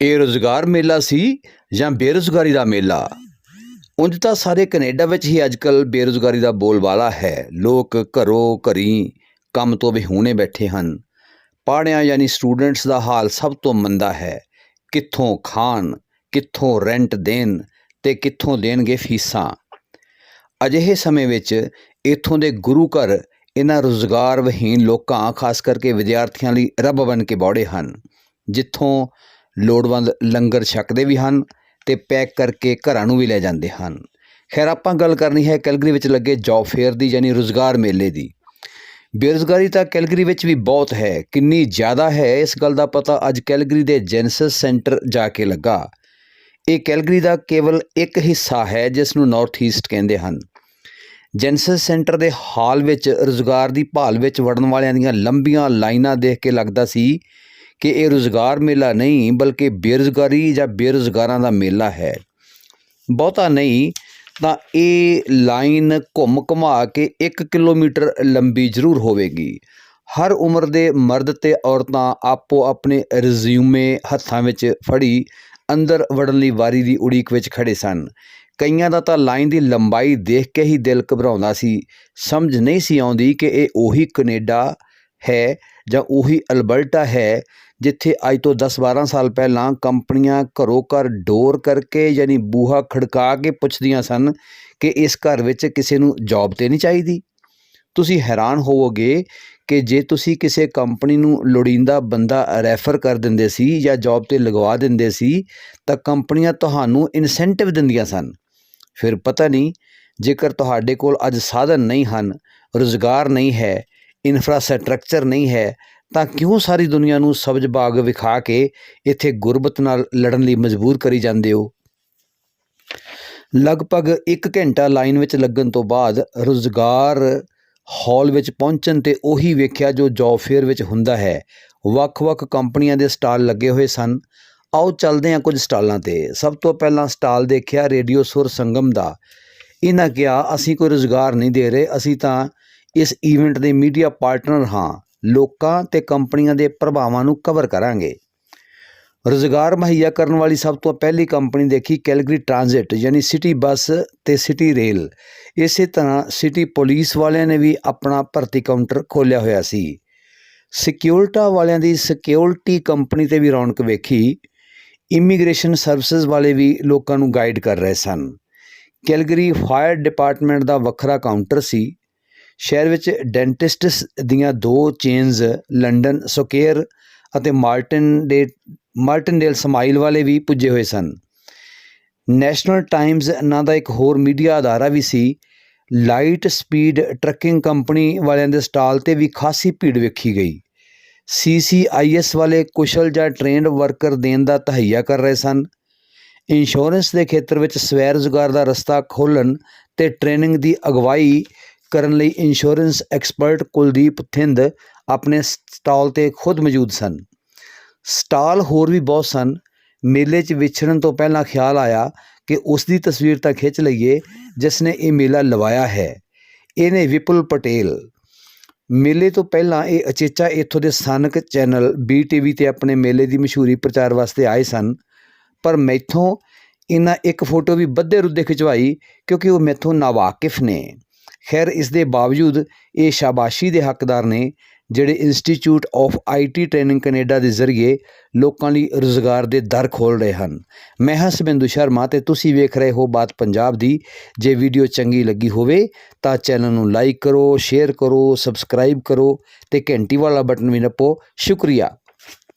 ਇਹ ਰੁਜ਼ਗਾਰ ਮੇਲਾ ਸੀ ਜਾਂ ਬੇਰੁਜ਼ਗਾਰੀ ਦਾ ਮੇਲਾ? ਉਂਝ ਤਾਂ ਸਾਰੇ ਕੈਨੇਡਾ ਵਿੱਚ ਹੀ ਅੱਜਕੱਲ ਬੇਰੁਜ਼ਗਾਰੀ ਦਾ ਬੋਲਬਾਲਾ ਹੈ। ਲੋਕ ਘਰੋਂ ਘਰੀ ਕੰਮ ਤੋਂ ਵਿਹੂਣੇ ਬੈਠੇ ਹਨ। ਪੜ੍ਹਿਆਂ ਯਾਨੀ ਸਟੂਡੈਂਟਸ ਦਾ ਹਾਲ ਸਭ ਤੋਂ ਮੰਦਾ ਹੈ। ਕਿੱਥੋਂ ਖਾਣ, ਕਿੱਥੋਂ ਰੈਂਟ ਦੇਣ ਤੇ ਕਿੱਥੋਂ ਦੇਣਗੇ ਫੀਸਾਂ? ਅਜਿਹੇ ਸਮੇਂ ਵਿੱਚ ਇੱਥੋਂ ਦੇ ਗੁਰੂ ਘਰ ਇਹਨਾਂ ਰੁਜ਼ਗਾਰ ਵਿਹੀਨ ਲੋਕਾਂ, ਖਾਸ ਕਰਕੇ ਵਿਦਿਆਰਥੀਆਂ ਲਈ ਰੱਬ ਬਣ ਕੇ ਬੌੜੇ ਹਨ, ਜਿੱਥੋਂ ਲੋੜਵੰਦ ਲੰਗਰ ਛਕਦੇ ਵੀ ਹਨ ਤੇ ਪੈਕ ਕਰਕੇ ਘਰਾਂ ਨੂੰ ਵੀ ਲੈ ਜਾਂਦੇ ਹਨ। ਖੈਰ, ਆਪਾਂ ਗੱਲ ਕਰਨੀ ਹੈ ਕੈਲਗਰੀ ਵਿੱਚ ਲੱਗੇ ਜੌਬ ਫੇਅਰ ਦੀ, ਯਾਨੀ ਰੁਜ਼ਗਾਰ ਮੇਲੇ ਦੀ। ਬੇਰੁਜ਼ਗਾਰੀ ਤਾਂ ਕੈਲਗਰੀ ਵਿੱਚ ਵੀ ਬਹੁਤ ਹੈ, ਕਿੰਨੀ ਜ਼ਿਆਦਾ ਹੈ, ਇਸ ਗੱਲ ਦਾ ਪਤਾ ਅੱਜ ਕੈਲਗਰੀ ਦੇ ਜੈਨਸਸ ਸੈਂਟਰ ਜਾ ਕੇ ਲੱਗਾ। ਇਹ ਕੈਲਗਰੀ ਦਾ ਕੇਵਲ ਇੱਕ ਹਿੱਸਾ ਹੈ, ਜਿਸ ਨੂੰ ਨਾਰਥ ਈਸਟ ਕਹਿੰਦੇ ਹਨ। ਜੈਨਸਸ ਸੈਂਟਰ ਦੇ ਹਾਲ ਵਿੱਚ ਰੁਜ਼ਗਾਰ ਦੀ ਭਾਲ ਵਿੱਚ ਵੜਨ ਵਾਲਿਆਂ ਦੀਆਂ ਲੰਬੀਆਂ ਲਾਈਨਾਂ ਦੇਖ ਕੇ ਲੱਗਦਾ ਸੀ ਕਿ ਇਹ ਰੁਜ਼ਗਾਰ ਮੇਲਾ ਨਹੀਂ, ਬਲਕਿ ਬੇਰੁਜ਼ਗਾਰੀ ਜਾਂ ਬੇਰੁਜ਼ਗਾਰਾਂ ਦਾ ਮੇਲਾ ਹੈ। ਬਹੁਤਾ ਨਹੀਂ, ਤਾਂ ਇਹ ਲਾਈਨ ਘੁੰਮ ਘੁਮਾ ਕੇ 1 ਕਿਲੋਮੀਟਰ ਲੰਬੀ ਜ਼ਰੂਰ ਹੋਵੇਗੀ। ਹਰ ਉਮਰ ਦੇ ਮਰਦ ਤੇ ਔਰਤਾਂ ਆਪੋ ਆਪਣੇ ਰਿਜ਼ਿਊਮੇ ਹੱਥਾਂ ਵਿੱਚ ਫੜੀ ਅੰਦਰ ਵੜਨ ਲਈ ਵਾਰੀ ਦੀ ਉਡੀਕ ਵਿੱਚ ਖੜੇ ਸਨ। ਕਈਆਂ ਦਾ ਤਾਂ ਲਾਈਨ ਦੀ ਲੰਬਾਈ ਦੇਖ ਕੇ ਹੀ ਦਿਲ ਘਬਰਾਉਂਦਾ ਸੀ। ਸਮਝ ਨਹੀਂ ਸੀ ਆਉਂਦੀ ਕਿ ਇਹ ਉਹੀ ਕੈਨੇਡਾ ਹੈ ਜਾਂ ਉਹੀ ਅਲਬਰਟਾ ਹੈ, ਜਿੱਥੇ ਅੱਜ ਤੋਂ 10-12 ਸਾਲ ਪਹਿਲਾਂ ਕੰਪਨੀਆਂ ਘਰੋਂ ਘਰ ਡੋਰ ਕਰਕੇ ਯਾਨੀ ਬੂਹਾ ਖੜਕਾ ਕੇ ਪੁੱਛਦੀਆਂ ਸਨ ਕਿ ਇਸ ਘਰ ਵਿੱਚ ਕਿਸੇ ਨੂੰ ਜੌਬ ਤੇ ਨਹੀਂ ਚਾਹੀਦੀ। ਤੁਸੀਂ ਹੈਰਾਨ ਹੋਵੋਗੇ ਕਿ ਜੇ ਤੁਸੀਂ ਕਿਸੇ ਕੰਪਨੀ ਨੂੰ ਲੋੜੀਂਦਾ ਬੰਦਾ ਰੈਫਰ ਕਰ ਦਿੰਦੇ ਸੀ ਜਾਂ ਜੌਬ ਤੇ ਲਗਵਾ ਦਿੰਦੇ ਸੀ, ਤਾਂ ਕੰਪਨੀਆਂ ਤੁਹਾਨੂੰ ਇਨਸੈਂਟਿਵ ਦਿੰਦੀਆਂ ਸਨ। ਫਿਰ ਪਤਾ ਨਹੀਂ, ਜੇਕਰ ਤੁਹਾਡੇ ਕੋਲ ਅੱਜ ਸਾਧਨ ਨਹੀਂ ਹਨ, ਰੁਜ਼ਗਾਰ ਨਹੀਂ ਹੈ ਇਨਫਰਾਸਟ੍ਰਕਚਰ ਨਹੀਂ ਹੈ, ਤਾਂ ਕਿਉਂ ਸਾਰੀ ਦੁਨੀਆ ਨੂੰ ਸਬਜ਼ ਬਾਗ ਵਿਖਾ ਕੇ ਇੱਥੇ ਗੁਰਬਤ ਨਾਲ ਲੜਨ ਲਈ ਮਜਬੂਰ ਕਰੀ ਜਾਂਦੇ ਹੋ? ਲਗਭਗ 1 ਘੰਟਾ ਲਾਈਨ ਵਿੱਚ ਲੱਗਣ ਤੋਂ ਬਾਅਦ ਰੁਜ਼ਗਾਰ ਹਾਲ ਵਿੱਚ ਪਹੁੰਚਣ ਤੇ ਉਹੀ ਵੇਖਿਆ ਜੋ ਜੌਬ ਫੇਅਰ ਵਿੱਚ ਹੁੰਦਾ ਹੈ। ਵੱਖ-ਵੱਖ ਕੰਪਨੀਆਂ ਦੇ ਸਟਾਲ ਲੱਗੇ ਹੋਏ ਸਨ। ਆਓ ਚੱਲਦੇ ਹਾਂ ਕੁਝ ਸਟਾਲਾਂ ਤੇ। ਸਭ ਤੋਂ ਪਹਿਲਾਂ ਸਟਾਲ ਦੇਖਿਆ ਰੇਡੀਓ ਸੁਰ ਸੰਗਮ ਦਾ। ਇਹਨਾਂ ਕਿਹਾ, ਅਸੀਂ ਕੋਈ ਰੁਜ਼ਗਾਰ ਨਹੀਂ ਦੇ ਰਹੇ, ਅਸੀਂ ਤਾਂ ਇਸ ਇਵੈਂਟ ਦੇ ਮੀਡੀਆ ਪਾਰਟਨਰ ਹਾਂ, ਲੋਕਾਂ ਤੇ ਕੰਪਨੀਆਂ ਦੇ ਪ੍ਰਭਾਵਾਂ ਨੂੰ ਕਵਰ ਕਰਾਂਗੇ। ਰੁਜ਼ਗਾਰ ਮੁਹੱਈਆ ਕਰਨ ਵਾਲੀ ਸਭ ਤੋਂ ਪਹਿਲੀ ਕੰਪਨੀ ਦੇਖੀ ਕੈਲਗਰੀ ਟ੍ਰਾਂਜ਼ਿਟ, ਯਾਨੀ ਸਿਟੀ ਬੱਸ ਤੇ ਸਿਟੀ ਰੇਲ। ਇਸੇ ਤਰ੍ਹਾਂ ਸਿਟੀ ਪੁਲਿਸ ਵਾਲਿਆਂ ਨੇ ਵੀ ਆਪਣਾ ਭਰਤੀ ਕਾਊਂਟਰ ਖੋਲ੍ਹਿਆ ਹੋਇਆ ਸੀ। ਸਿਕਿਉਰਟਾ ਵਾਲਿਆਂ ਦੀ ਸਿਕਿਉਰਿਟੀ ਕੰਪਨੀ ਤੇ ਵੀ ਰੌਣਕ ਵੇਖੀ। ਇਮੀਗ੍ਰੇਸ਼ਨ ਸਰਵਿਸਿਜ਼ ਵਾਲੇ ਵੀ ਲੋਕਾਂ ਨੂੰ ਗਾਈਡ ਕਰ ਰਹੇ ਸਨ। ਕੈਲਗਰੀ ਫਾਇਰ ਡਿਪਾਰਟਮੈਂਟ ਦਾ ਵੱਖਰਾ ਕਾਊਂਟਰ ਸੀ। ਸ਼ਹਿਰ ਵਿੱਚ ਡੈਂਟਿਸਟਸ ਦੀਆਂ ਦੋ ਚੇਨਜ਼, ਲੰਡਨ ਸਕੁਅਰ ਅਤੇ ਮਾਰਟਨ ਦੇ, ਮਾਰਟਨਡੇਲ ਸਮਾਈਲ ਵਾਲੇ ਵੀ ਪੁੱਜੇ ਹੋਏ ਸਨ। ਨੈਸ਼ਨਲ ਟਾਈਮਜ਼ ਨਾਂ ਦਾ ਇੱਕ ਹੋਰ ਮੀਡੀਆ ਅਦਾਰਾ ਵੀ ਸੀ, ਲਾਈਟ ਸਪੀਡ ਟਰੱਕਿੰਗ ਕੰਪਨੀ ਵਾਲਿਆਂ ਦੇ ਸਟਾਲ ਤੇ ਵੀ ਖਾਸੀ ਭੀੜ ਵੇਖੀ ਗਈ। ਸੀਸੀਆਈਐਸ ਵਾਲੇ ਕੁਸ਼ਲ ਜਾਂ ਟ੍ਰੇਨਡ ਵਰਕਰ ਦੇਣ ਦਾ ਤਹਈਆ ਕਰ ਰਹੇ ਸਨ। ਇੰਸ਼ੋਰੈਂਸ ਦੇ ਖੇਤਰ ਵਿੱਚ ਸਵੈ ਰੁਜ਼ਗਾਰ ਦਾ ਰਸਤਾ ਖੋਲ੍ਹਣ ਤੇ ਟ੍ਰੇਨਿੰਗ ਦੀ ਅਗਵਾਈ ਕਰਨ ਲਈ ਇੰਸ਼ੋਰੈਂਸ ਐਕਸਪਰਟ ਕੁਲਦੀਪ ਥਿੰਦ ਆਪਣੇ ਸਟਾਲ ਤੇ ਖੁਦ ਮੌਜੂਦ ਸਨ। ਸਟਾਲ ਹੋਰ ਵੀ ਬਹੁਤ ਸਨ। ਮੇਲੇ 'ਚ ਵਿਛੜਨ ਤੋਂ ਪਹਿਲਾਂ ਖਿਆਲ ਆਇਆ ਕਿ ਉਸ ਦੀ ਤਸਵੀਰ ਤਾਂ ਖਿੱਚ ਲਈਏ, ਜਿਸ ਨੇ ਇਹ ਮੇਲਾ ਲਵਾਇਆ ਹੈ। ਇਹਨੇ ਵਿਪੁਲ ਪਟੇਲ। ਮੇਲੇ ਤੋਂ ਪਹਿਲਾਂ ਇਹ ਅਚੇਚਾ ਇੱਥੋਂ ਦੇ ਸਥਾਨਕ ਚੈਨਲ ਬੀਟੀਵੀ ਤੇ ਆਪਣੇ ਮੇਲੇ ਦੀ ਮਸ਼ਹੂਰੀ ਪ੍ਰਚਾਰ ਵਾਸਤੇ ਆਏ ਸਨ। ਪਰ ਮੈਥੋਂ ਇਹਨਾਂ ਇੱਕ ਫੋਟੋ ਵੀ ਬੱਧੇ ਰੁੱਧੇ ਖਿਚਵਾਈ ਕਿਉਂਕਿ ਉਹ ਮੈਥੋਂ ਨਾਵਾਕਿਫ ਨੇ। ਖੈਰ, ਇਸ ਦੇ ਬਾਵਜੂਦ ਇਹ ਸ਼ਾਬਾਸ਼ੀ ਦੇ ਹੱਕਦਾਰ ਨੇ ਜਿਹੜੇ institute of IT training Canada ਦੇ ਜ਼ਰੀਏ ਲੋਕਾਂ ਲਈ ਰੁਜ਼ਗਾਰ ਦੇ ਦਰ ਖੋਲ ਰਹੇ ਹਨ। ਮੈਂ ਹਾਂ ਸਬਿੰਦੂ ਸ਼ਰਮਾ ਤੇ ਤੁਸੀਂ ਵੇਖ ਰਹੇ ਹੋ ਬਾਤ ਪੰਜਾਬ ਦੀ। ਜੇ ਵੀਡੀਓ ਚੰਗੀ ਲੱਗੀ ਹੋਵੇ ਤਾਂ ਚੈਨਲ ਨੂੰ ਲਾਈਕ ਕਰੋ, ਸ਼ੇਅਰ ਕਰੋ, ਸਬਸਕ੍ਰਾਈਬ ਕਰੋ ਤੇ ਘੰਟੀ ਵਾਲਾ ਬਟਨ ਵੀ ਨੱਪੋ। ਸ਼ੁਕਰੀਆ।